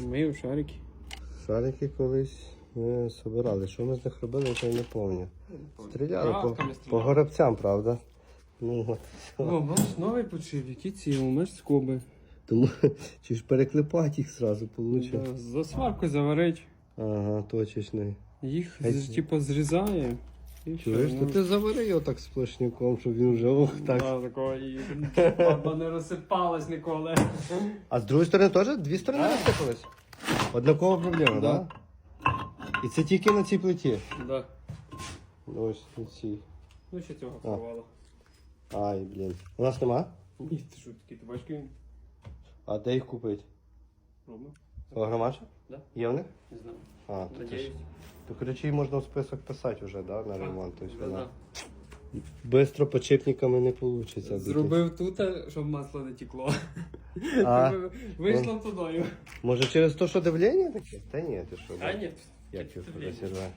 Мив шарики. Шарики колись ми собирали. Що ми з них робили, я не пам'ятаю. Стріляли по, по горобцям, правда? Ну от. О, бачиш, новий почив, які ці, маєш скоби. Тому чи ж переклепати їх зразу. Да, За сварку заварить. Ага, точечний. Їх типу зрізає. І Чуєш, то ти завари його так сплошняком, щоб він вже ох так. Да, такого і баба не розсипалась ніколи. А з другої сторони теж дві сторони розсипались? Однакова проблема, Да. так? І це тільки на цій плиті. Да. Ось на цій. Ну ще цього ховало. Ай, блін. У нас нема? Ні, ти що такі, ти бачиш, А де їх купити? Рома? Погромача? Да. Є в них? Не знаю. А, то, це ж- то можна в список писати вже, да, на ремонт. Тобто Да, вона да. Бистро почепниками не вийде. Зробив тут, щоб масло не текло. А? Вийшло тудою. Може через те, що давлення таке? Та ні, ти що? А ні. Як його розірве?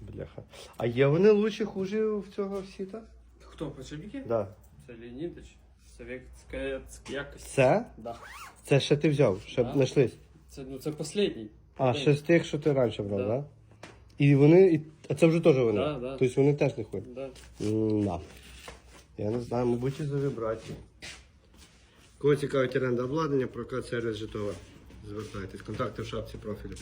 Бляха. А є вони лучше, хуже в цього сіта? Хто, почебіки? Да. Це Леонідович. Советська якось. Це? Да. Це ще ти взяв, ще Да. знайшлись. Це, ну, це останній. А, ще з тих, що ти раніше брав, так? Да. Да. І вони. І... А це вже теж вони. Да, да. Тобто вони теж не ходять. Да. М, Да. Я не знаю, мабуть, і за вібрації. Кого цікавить оренда обладнання, прокат сервіс Житомир. Звертайтесь, контакти в шапці профілю.